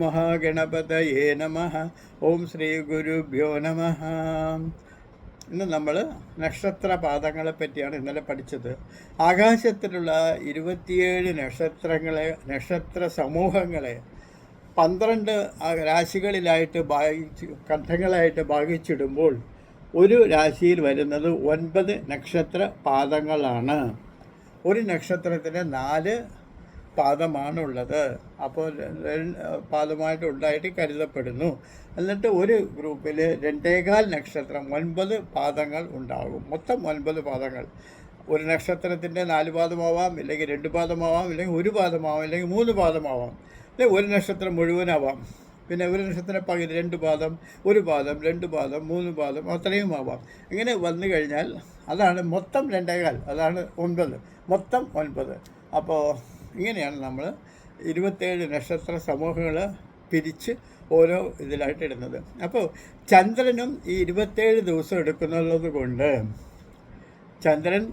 മഹാഗണപതയേ നമ. ഓം ശ്രീ ഗുരുഭ്യോ നമ. ഇന്ന് നമ്മൾ നക്ഷത്ര പാദങ്ങളെ പറ്റിയാണ് ഇന്നലെ പഠിച്ചത്. ആകാശത്തിലുള്ള ഇരുപത്തിയേഴ് നക്ഷത്രങ്ങളെ നക്ഷത്ര സമൂഹങ്ങളെ പന്ത്രണ്ട് രാശികളിലായിട്ട് ഭാഗിച്ച് ഖണ്ഡങ്ങളായിട്ട് ഭാഗിച്ചിടുമ്പോൾ ഒരു രാശിയിൽ വരുന്നത് ഒൻപത് നക്ഷത്ര പാദങ്ങളാണ്. ഒരു നക്ഷത്രത്തിന് നാല് പാദമാണുള്ളത്. അപ്പോൾ പാദമായിട്ട് ഉണ്ടായിട്ട് കരുതപ്പെടുന്നു. എന്നിട്ട് ഒരു ഗ്രൂപ്പിൽ രണ്ടേകാൽ നക്ഷത്രം ഒൻപത് പാദങ്ങൾ ഉണ്ടാകും. മൊത്തം ഒൻപത് പാദങ്ങൾ. ഒരു നക്ഷത്രത്തിന്റെ നാല് പാദമാവാം ഇല്ലെങ്കിൽ രണ്ട് പാദമാവാം ഇല്ലെങ്കിൽ ഒരു പാദമാവാം ഇല്ലെങ്കിൽ മൂന്ന് പാദമാവാം. അല്ലെങ്കിൽ ഒരു നക്ഷത്രം മുഴുവനാവാം. പിന്നെ ഒരു നക്ഷത്രത്തിന്റെ പകുതി രണ്ട് പാദം ഒരു പാദം രണ്ട് പാദം മൂന്ന് പാദം അത്രയും ആവാം. ഇങ്ങനെ വന്നു കഴിഞ്ഞാൽ അതാണ് മൊത്തം രണ്ടേകാൽ അതാണ് ഒൻപത്. മൊത്തം ഒൻപത്. അപ്പോൾ ഇങ്ങനെയാണ് നമ്മൾ ഇരുപത്തേഴ് നക്ഷത്ര സമൂഹങ്ങൾ പിരിച്ച് ഓരോ ഇതിലായിട്ട് ഇടുന്നത്. അപ്പോൾ ചന്ദ്രനും ഈ ഇരുപത്തേഴ് ദിവസം എടുക്കുന്നുള്ളത് കൊണ്ട് ചന്ദ്രൻ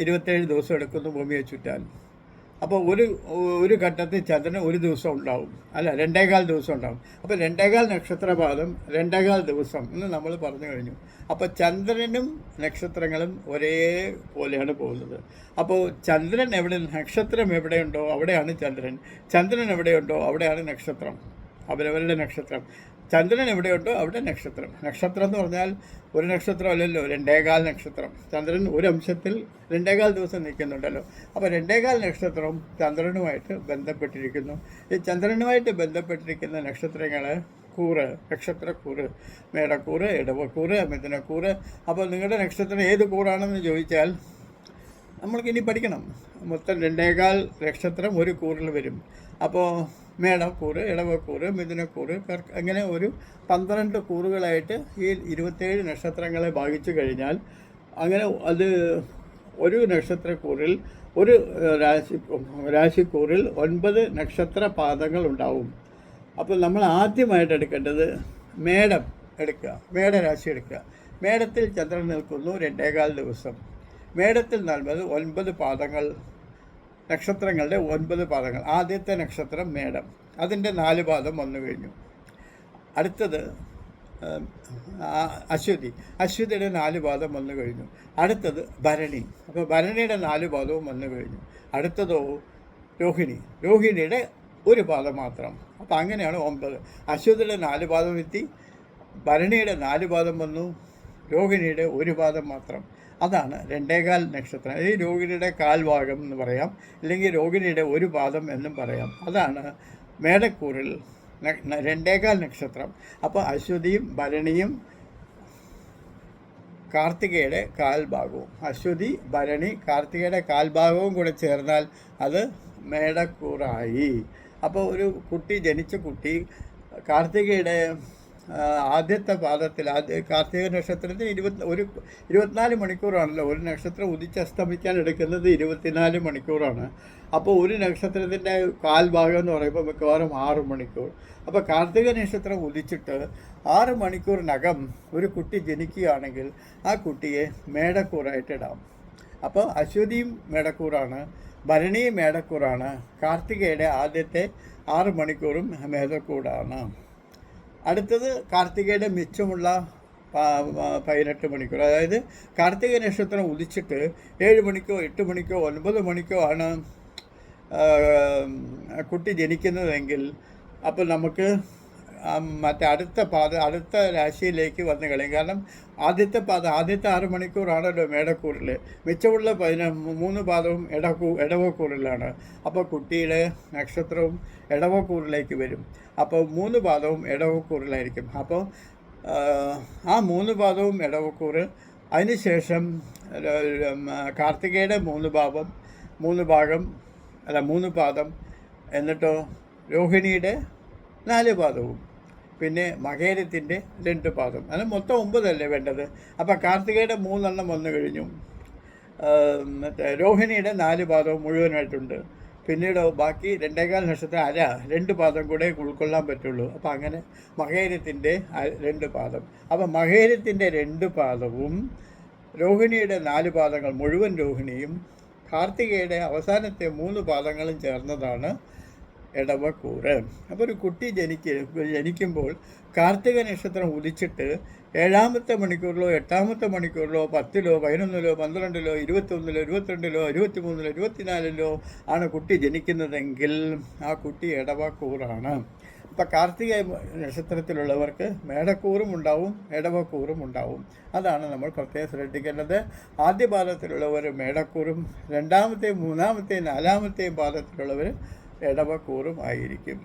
ഇരുപത്തേഴ് ദിവസം എടുക്കുന്നു ഭൂമിയെ ചുറ്റാൻ. അപ്പോൾ ഒരു ഒരു ഘട്ടത്തിൽ ചന്ദ്രൻ ഒരു ദിവസം ഉണ്ടാവും. അല്ല രണ്ടേകാൽ ദിവസം ഉണ്ടാവും. അപ്പോൾ രണ്ടേകാൽ നക്ഷത്രപാദം രണ്ടേകാൽ ദിവസം എന്ന് നമ്മൾ പറഞ്ഞു കഴിഞ്ഞു. അപ്പോൾ ചന്ദ്രനും നക്ഷത്രങ്ങളും ഒരേ പോലെയാണ് പോകുന്നത്. അപ്പോൾ ചന്ദ്രൻ എവിടെ നക്ഷത്രം എവിടെയുണ്ടോ അവിടെയാണ് ചന്ദ്രൻ. ചന്ദ്രൻ എവിടെയുണ്ടോ അവിടെയാണ് നക്ഷത്രം. അവരവരുടെ നക്ഷത്രം. ചന്ദ്രൻ എവിടെയുണ്ടോ അവിടെ നക്ഷത്രം. നക്ഷത്രം എന്ന് പറഞ്ഞാൽ ഒരു നക്ഷത്രം അല്ലല്ലോ രണ്ടേകാൽ നക്ഷത്രം. ചന്ദ്രൻ ഒരു അംശത്തിൽ രണ്ടേകാൽ ദിവസം നിൽക്കുന്നുണ്ടല്ലോ. അപ്പോൾ രണ്ടേകാൽ നക്ഷത്രവും ചന്ദ്രനുമായിട്ട് ബന്ധപ്പെട്ടിരിക്കുന്നു. ഈ ചന്ദ്രനുമായിട്ട് ബന്ധപ്പെട്ടിരിക്കുന്ന നക്ഷത്രങ്ങൾ കൂറ് നക്ഷത്രക്കൂറ് മേടക്കൂറ് ഇടവക്കൂറ് മിഥുനക്കൂറ്. അപ്പോൾ നിങ്ങളുടെ നക്ഷത്രം ഏത് കൂറാണെന്ന് ചോദിച്ചാൽ നമ്മൾക്ക് ഇനി പഠിക്കണം. മൊത്തം രണ്ടേകാൽ നക്ഷത്രം ഒരു കൂറിൽ വരും. അപ്പോൾ മേടക്കൂറ് ഇടവക്കൂറ് മിഥുനക്കൂറ് അങ്ങനെ ഒരു പന്ത്രണ്ട് കൂറുകളായിട്ട് ഈ ഇരുപത്തേഴ് നക്ഷത്രങ്ങളെ ഭാഗിച്ചു കഴിഞ്ഞാൽ അങ്ങനെ അത് ഒരു നക്ഷത്രക്കൂറിൽ ഒരു രാശി രാശിക്കൂറിൽ ഒൻപത് നക്ഷത്ര പാദങ്ങൾ ഉണ്ടാവും. അപ്പോൾ നമ്മൾ ആദ്യമായിട്ട് എടുക്കേണ്ടത് മേടം എടുക്കുക മേടരാശി എടുക്കുക. മേടത്തിൽ ചന്ദ്രൻ നിൽക്കുന്നു രണ്ടേകാൽ ദിവസം. മേടത്തിൽ നൽകുന്നത് ഒൻപത് പാദങ്ങൾ നക്ഷത്രങ്ങളുടെ ഒൻപത് പാദങ്ങൾ ആദ്യത്തെ നക്ഷത്രം മേടം. അതിന്റെ നാല് പാദം വന്നു കഴിഞ്ഞു. അടുത്തത് അശ്വതി. അശ്വതിയുടെ നാല് പാദം വന്നു കഴിഞ്ഞു. അടുത്തത് ഭരണി. അപ്പോൾ ഭരണിയുടെ നാല് പാദവും വന്നു കഴിഞ്ഞു. അടുത്തതോ രോഹിണി. രോഹിണിയുടെ ഒരു പാദം മാത്രം. അപ്പോൾ അങ്ങനെയാണ് ഒമ്പത്. അശ്വതിയുടെ നാല് പാദം എത്തി. ഭരണിയുടെ നാല് പാദം വന്നു. രോഹിണിയുടെ ഒരു പാദം മാത്രം. അതാണ് രണ്ടേകാൽ നക്ഷത്രം. ഈ രോഗിണിയുടെ കാൽഭാഗം എന്ന് പറയാം അല്ലെങ്കിൽ രോഹിണിയുടെ ഒരു പാദം എന്നും പറയാം. അതാണ് മേടക്കൂറിൽ രണ്ടേകാൽ നക്ഷത്രം. അപ്പോൾ അശ്വതിയും ഭരണിയും കാർത്തികയുടെ കാൽഭാഗവും. അശ്വതി ഭരണി കാർത്തികയുടെ കാൽഭാഗവും കൂടെ ചേർന്നാൽ അത് മേടക്കൂറായി. അപ്പോൾ ഒരു കുട്ടി ജനിച്ച കുട്ടി കാർത്തികയുടെ ആദ്യത്തെ പാദത്തിൽ ആദ്യ കാർത്തിക നക്ഷത്രത്തിന് ഇരുപത്തി ഒരു ഇരുപത്തിനാല് മണിക്കൂറാണല്ലോ. ഒരു നക്ഷത്രം ഉദിച്ചസ്തമിക്കാൻ എടുക്കുന്നത് ഇരുപത്തിനാല് മണിക്കൂറാണ്. അപ്പോൾ ഒരു നക്ഷത്രത്തിന്റെ കാൽഭാഗം എന്ന് പറയുമ്പോൾ മിക്കവാറും ആറ് മണിക്കൂർ. അപ്പോൾ കാർത്തിക നക്ഷത്രം ഉദിച്ചിട്ട് ആറ് മണിക്കൂറിനകം ഒരു കുട്ടി ജനിക്കുകയാണെങ്കിൽ ആ കുട്ടിയെ മേടക്കൂറായിട്ട് ഇടാം. അപ്പോൾ അശ്വതിയും മേടക്കൂറാണ് ഭരണിയും മേടക്കൂറാണ് കാർത്തികയുടെ ആദ്യത്തെ ആറ് മണിക്കൂറും മേടക്കൂടാണ്. അടുത്തത് കാർത്തികയുടെ മിച്ചമുള്ള പതിനെട്ട് മണിക്കൂർ. അതായത് കാർത്തിക നക്ഷത്രം ഉദിച്ചിട്ട് ഏഴ് മണിക്കോ എട്ട് മണിക്കോ ഒൻപത് മണിക്കോ ആണ് കുട്ടി ജനിക്കുന്നതെങ്കിൽ അപ്പോൾ നമുക്ക് മറ്റേ അടുത്ത പാത അടുത്ത രാശിയിലേക്ക് വന്നു കളയും. കാരണം ആദ്യത്തെ പാത ആദ്യത്തെ ആറ് മണിക്കൂറാണല്ലോ മേടക്കൂറിൽ മിച്ചമുള്ള പതിന മൂന്ന് പാദവും ഇടക്കൂ ഇടവക്കൂറിലാണ് അപ്പോൾ കുട്ടിയുടെ നക്ഷത്രവും ഇടവക്കൂറിലേക്ക് വരും. അപ്പോൾ മൂന്ന് പാദവും ഇടവക്കൂറിലായിരിക്കും അപ്പോൾ ആ, മൂന്ന് പാദവും ഇടവക്കൂറ് അതിനുശേഷം കാർത്തികയുടെ മൂന്ന് ഭാഗം മൂന്ന് ഭാഗം അല്ല മൂന്ന് പാദം എന്നിട്ടോ രോഹിണിയുടെ നാല് പാദവും. പിന്നെ മകേരത്തിന്റെ രണ്ട് പാദം. അത് മൊത്തം ഒമ്പതല്ലേ വേണ്ടത്? അപ്പോൾ കാർത്തികയുടെ മൂന്നെണ്ണം വന്നു കഴിഞ്ഞു. മറ്റേ രോഹിണിയുടെ നാല് പാദവും മുഴുവനായിട്ടുണ്ട്. പിന്നീട് ബാക്കി രണ്ടേകാൽ ലക്ഷത്തെ അര രണ്ട് പാദം കൂടെ ഉൾക്കൊള്ളാൻ പറ്റുള്ളൂ. അപ്പോൾ അങ്ങനെ മകേരത്തിന്റെ രണ്ട് പാദം. അപ്പോൾ മകേരത്തിന്റെ രണ്ട് പാദവും രോഹിണിയുടെ നാല് പാദങ്ങൾ മുഴുവൻ രോഹിണിയും കാർത്തികയുടെ അവസാനത്തെ മൂന്ന് പാദങ്ങളും ചേർന്നതാണ് ഇടവക്കൂറ്. അപ്പോൾ ഒരു കുട്ടി ജനിക്ക ജനിക്കുമ്പോൾ കാർത്തിക നക്ഷത്രം ഉദിച്ചിട്ട് ഏഴാമത്തെ മണിക്കൂറിലോ എട്ടാമത്തെ മണിക്കൂറിലോ പത്തിലോ പതിനൊന്നിലോ പന്ത്രണ്ടിലോ ഇരുപത്തൊന്നിലോ ഇരുപത്തിരണ്ടിലോ ഇരുപത്തിമൂന്നിലോ ഇരുപത്തിനാലിലോ ആണ് കുട്ടി ജനിക്കുന്നതെങ്കിൽ ആ കുട്ടി ഇടവക്കൂറാണ്. അപ്പം കാർത്തിക നക്ഷത്രത്തിലുള്ളവർക്ക് മേടക്കൂറും ഉണ്ടാവും ഇടവക്കൂറും ഉണ്ടാവും. അതാണ് നമ്മൾ പ്രത്യേകം ശ്രദ്ധിക്കേണ്ടത്. ആദ്യ പാദത്തിലുള്ളവർ മേടക്കൂറും രണ്ടാമത്തെയും മൂന്നാമത്തെയും നാലാമത്തെയും പാദത്തിലുള്ളവർ ഇടവക്കൂറും ആയിരിക്കും.